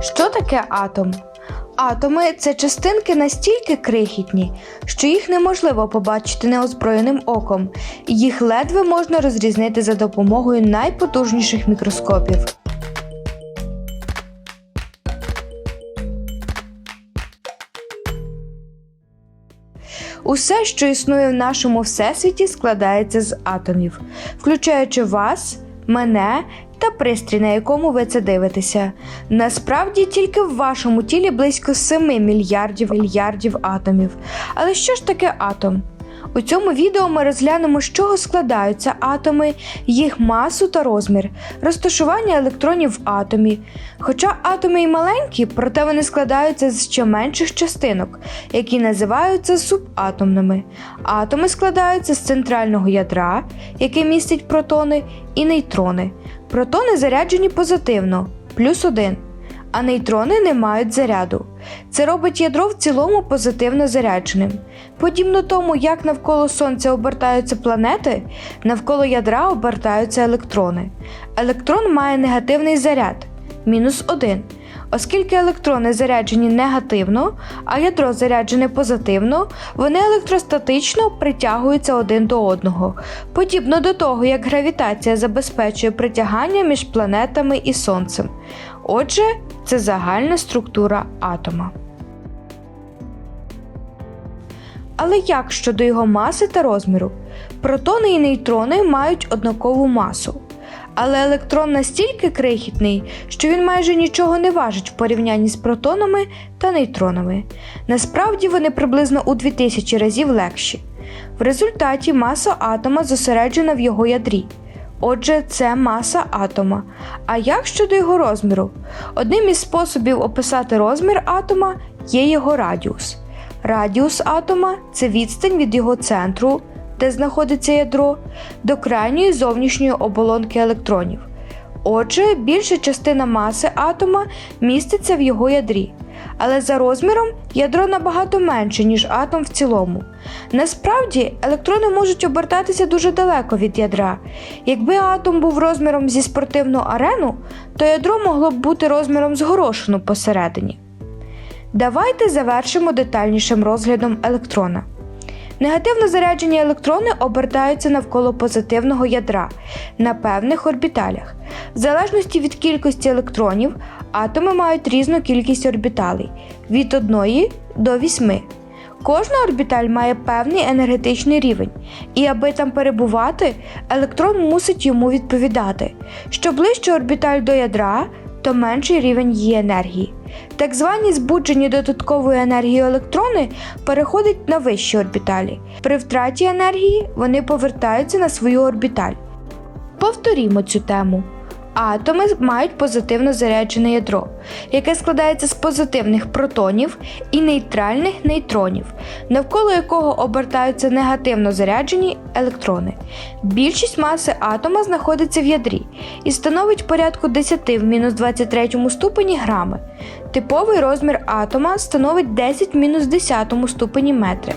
Що таке атом? Атоми це частинки настільки крихітні, що їх неможливо побачити неозброєним оком, і їх ледве можна розрізнити за допомогою найпотужніших мікроскопів. Усе, що існує в нашому всесвіті, складається з атомів, включаючи вас, мене та пристрій, на якому ви це дивитеся. Насправді тільки в вашому тілі близько 7 мільярдів мільярдів атомів. Але що ж таке атом? У цьому відео ми розглянемо, з чого складаються атоми, їх масу та розмір, розташування електронів в атомі. Хоча атоми і маленькі, проте вони складаються з ще менших частинок, які називаються субатомними. Атоми складаються з центрального ядра, яке містить протони, і нейтрони. Протони заряджені позитивно, плюс один, а нейтрони не мають заряду. Це робить ядро в цілому позитивно зарядженим. Подібно тому, як навколо Сонця обертаються планети, навколо ядра обертаються електрони. Електрон має негативний заряд мінус 1. Оскільки електрони заряджені негативно, а ядро заряджене позитивно, вони електростатично притягуються один до одного, подібно до того, як гравітація забезпечує притягання між планетами і Сонцем. Отже, це загальна структура атома. Але як щодо його маси та розміру? Протони і нейтрони мають однакову масу. Але електрон настільки крихітний, що він майже нічого не важить в порівнянні з протонами та нейтронами. Насправді вони приблизно у 2000 разів легші. В результаті маса атома зосереджена в його ядрі. Отже, це маса атома. А як щодо його розміру? Одним із способів описати розмір атома є його радіус. Радіус атома це відстань від його центру, де знаходиться ядро, до крайньої зовнішньої оболонки електронів. Отже, більша частина маси атома міститься в його ядрі. Але за розміром ядро набагато менше, ніж атом в цілому. Насправді, електрони можуть обертатися дуже далеко від ядра. Якби атом був розміром зі спортивну арену, то ядро могло б бути розміром з горошину посередині. Давайте завершимо детальнішим розглядом електрона. Негативно заряджені електрони обертаються навколо позитивного ядра на певних орбіталях. В залежності від кількості електронів, атоми мають різну кількість орбіталей від 1 до 8. Кожна орбіталь має певний енергетичний рівень, і аби там перебувати, електрон мусить йому відповідати. Що ближче орбіталь до ядра, то менший рівень її енергії. Так звані збуджені додатковою енергією електрони переходять на вищі орбіталі. При втраті енергії вони повертаються на свою орбіталь. Повторімо цю тему. Атоми мають позитивно заряджене ядро, яке складається з позитивних протонів і нейтральних нейтронів, навколо якого обертаються негативно заряджені електрони. Більшість маси атома знаходиться в ядрі і становить порядку 10 в мінус 23 ступені грами. Типовий розмір атома становить 10 в мінус 10 ступені метри.